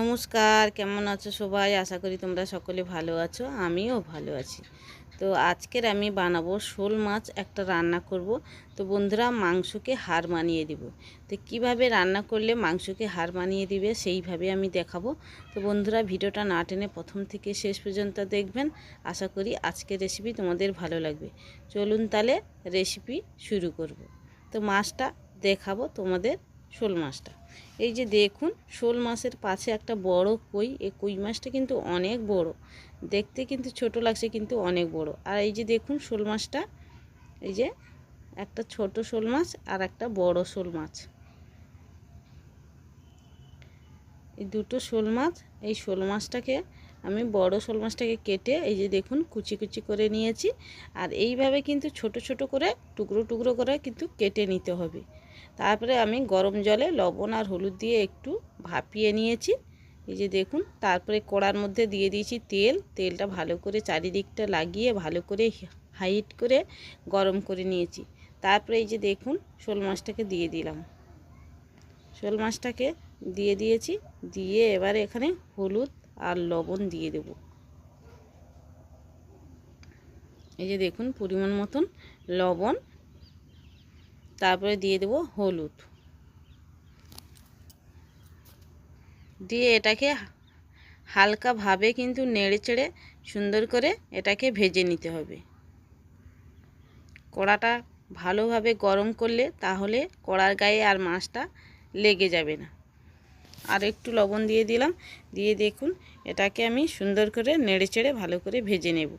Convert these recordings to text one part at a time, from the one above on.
নমস্কার, কেমন আছো সবাই? আশা করি তোমরা সকলে ভালো আছো, আমিও ভালো আছি। তো আজকের আমি বানাবো শোল মাছ, একটা রান্না করব। তো বন্ধুরা, মাংসকে হার মানিয়ে দিব। তো কীভাবে রান্না করলে মাংসকে হার মানিয়ে দিবে, সেইভাবে আমি দেখাবো। তো বন্ধুরা, ভিডিওটা না টেনে প্রথম থেকে শেষ পর্যন্ত দেখবেন। আশা করি আজকের রেসিপি তোমাদের ভালো লাগবে। চলুন তাহলে রেসিপি শুরু করব। তো মাছটা দেখাবো তোমাদের, শোল মাছটা। এই যে দেখুন, শোল মাছের পাশে একটা বড় কই এই কই মাছটা কিন্তু অনেক বড়। দেখতে কিন্তু ছোট লাগছে, কিন্তু অনেক বড়। আর এই যে দেখুন, শোল মাছটা, এই যে একটা ছোট শোল মাছ আর একটা বড় শোল মাছ। এই দুটো শোল মাছ, এই শোল মাছটাকে আমি বড় শোল মাছটাকে কেটে এই যে দেখুন, কুচি কুচি করে নিয়েছি। আর এইভাবে কিন্তু ছোট ছোট করে, টুকরো টুকরো করে কিন্তু কেটে নিতে হবে। তারপরে আমি গরম জলে লবণ আর হলুদ দিয়ে একটু ভাপিয়ে নিয়েছি। এই যে দেখুন, তারপরে কড়ার মধ্যে দিয়ে দিয়েছি তেল। তেলটা ভালো করে চারিদিকটা লাগিয়ে ভালো করে হাইট করে গরম করে নিয়েছি। তারপরে এই যে দেখুন, শোল মাছটাকে দিয়ে দিলাম। শোল মাছটাকে দিয়ে দিয়েছি, দিয়ে এবারে এখানে হলুদ আর লবণ দিয়ে দেব। এই যে দেখুন, পরিমাণ মতন লবণ তারপরে দিয়ে দেব হলুদ। দিয়ে এটাকে হালকাভাবে কিন্তু নেড়ে চেড়ে সুন্দর করে এটাকে ভেজে নিতে হবে। কড়াটা ভালোভাবে গরম করলে তাহলে কড়ার গায়ে আর মাছটা লেগে যাবে না। আর একটু লবণ দিয়ে দিলাম, দিয়ে দেখুন এটাকে আমি সুন্দর করে নেড়ে চেড়ে ভালো করে ভেজে নেব।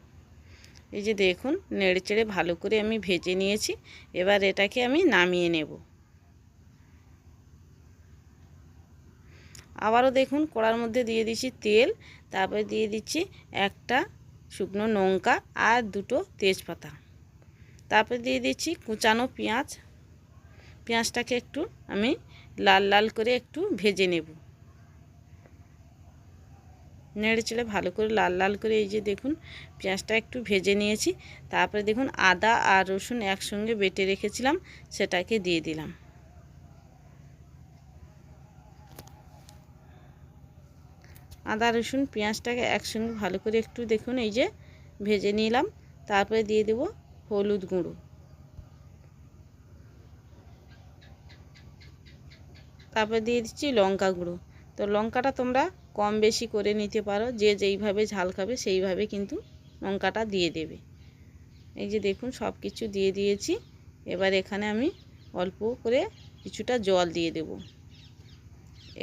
এই যে দেখুন, নেড়ে চেড়ে ভালো করে আমি ভেজে নিয়েছি, এবার এটাকে আমি নামিয়ে নেব। আবারও দেখুন, কড়ার মধ্যে দিয়ে দিচ্ছি তেল, তারপরে দিয়ে দিচ্ছি একটা শুকনো লঙ্কা আর দুটো তেজপাতা। তারপরে দিয়ে দিচ্ছি কুচানো পেঁয়াজ, পেঁয়াজটাকে একটু আমি লাল লাল করে একটু ভেজে নেব। নেড়ে চেড়ে ভালো করে লাল লাল করে এই যে দেখুন পেঁয়াজটা একটু ভেজে নিয়েছি। তারপরে দেখুন আদা আর রসুন একসঙ্গে বেটে রেখেছিলাম, সেটাকে দিয়ে দিলাম। আদা, রসুন, পেঁয়াজটাকে একসঙ্গে ভালো করে একটু দেখুন এই যে ভেজে নিলাম। তারপরে দিয়ে দেব হলুদ গুঁড়ো। তারপরে দিয়ে দিচ্ছি লঙ্কা গুঁড়ো। তো লঙ্কাটা তোমরা কম বেশি করে নিতে পারো, যে যেইভাবে ঝাল খাবে সেইভাবে কিন্তু লঙ্কাটা দিয়ে দেবে। এই যে দেখুন সব কিছু দিয়ে দিয়েছি। এবার এখানে আমি অল্প করে কিছুটা জল দিয়ে দেব।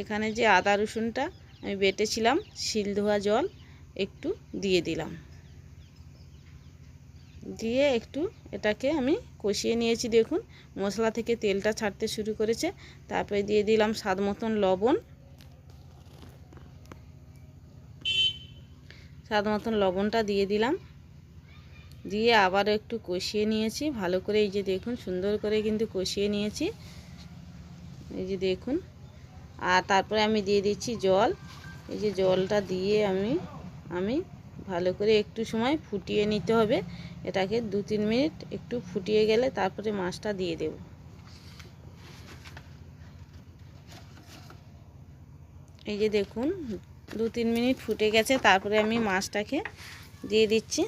এখানে যে আদা রসুনটা আমি বেটেছিলাম, শিল ধোয়া জল, একটু দিয়ে দিলাম। দিয়ে একটু এটাকে আমি কষিয়ে নিয়েছি, দেখুন। মশলা থেকে তেলটা ছাড়তে শুরু করেছে, তারপরে দিয়ে দিলাম স্বাদ মতন লবণ। স্বাদ মতন লবণটা দিয়ে দিলাম। দিয়ে আবার একটু কষিয়ে নিয়েছি। ভালো করে এই যে দেখুন, সুন্দর করে কিন্তু কষিয়ে নিয়েছি। এই যে দেখুন। আর তারপরে আমি দিয়ে দিচ্ছি জল। এই যে জলটা দিয়ে আমি আমি ভালো করে একটু সময় ফুটিয়ে নিতে হবে। এটাকে দু তিন মিনিট একটু ফুটিয়ে গেলে তারপরে মাছটা দিয়ে দেব। এই যে দেখুন দু তিন মিনিট ফুটে গেছে, তারপরে আমি মাছটাকে দিয়ে দিচ্ছি।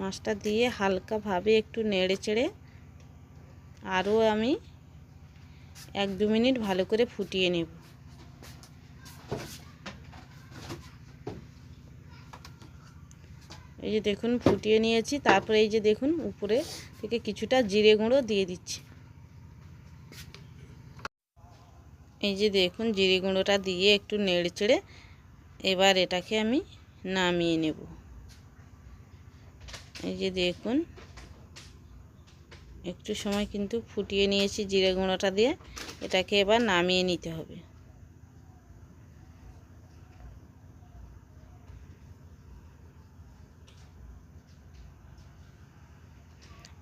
মাছটা দিয়ে হালকাভাবে একটু নেড়ে চেড়ে আরও আমি এক দু মিনিট ভালো করে ফুটিয়ে নেব। এই যে দেখুন, ফুটিয়ে নিয়েছি, তারপরে এই যে দেখুন, উপরে থেকে কিছুটা জিরে গুঁড়ো দিয়ে দিচ্ছি। এই যে দেখুন জিরে গুঁড়োটা দিয়ে একটু নেড়ে চেড়ে এবার এটাকে আমি নামিয়ে নেব। এই যে দেখুন, একটু সময় কিন্তু ফুটিয়ে নিয়েছি জিরে গুঁড়োটা দিয়ে, এটাকে এবার নামিয়ে নিতে হবে।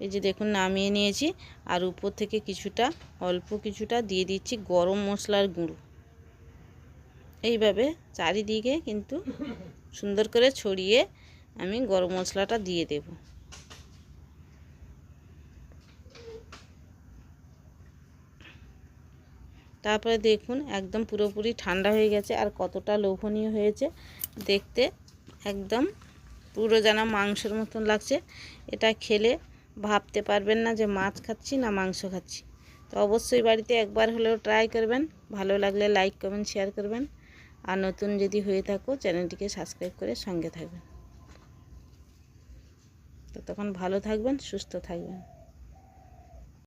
এই যে দেখুন নামিয়ে নিয়েছি, আর উপর থেকে কিছুটা, অল্প কিছুটা দিয়ে দিচ্ছি গরম মশলার গুঁড়ো। এইভাবে চারিদিকে কিন্তু সুন্দর করে ছড়িয়ে আমি গরম মশলাটা দিয়ে দেব। তারপরে দেখুন একদম পুরোপুরি ঠান্ডা হয়ে গেছে, আর কতটা লোভনীয় হয়েছে দেখতে, একদম পুরো যেন মাংসের মতন লাগছে। এটা খেলে ভাবতে পারবেন না যে মাছ খাচ্ছি না মাংস খাচ্ছি। তো অবশ্যই বাড়িতে একবার হলেও ট্রাই করবেন। ভালো লাগলে লাইক কমেন্ট শেয়ার করবেন। আর নতুন যদি হয়ে থাকো চ্যানেলটিকে সাবস্ক্রাইব করে সঙ্গে থাকবেন। তো তখন ভালো থাকবেন, সুস্থ থাকবেন।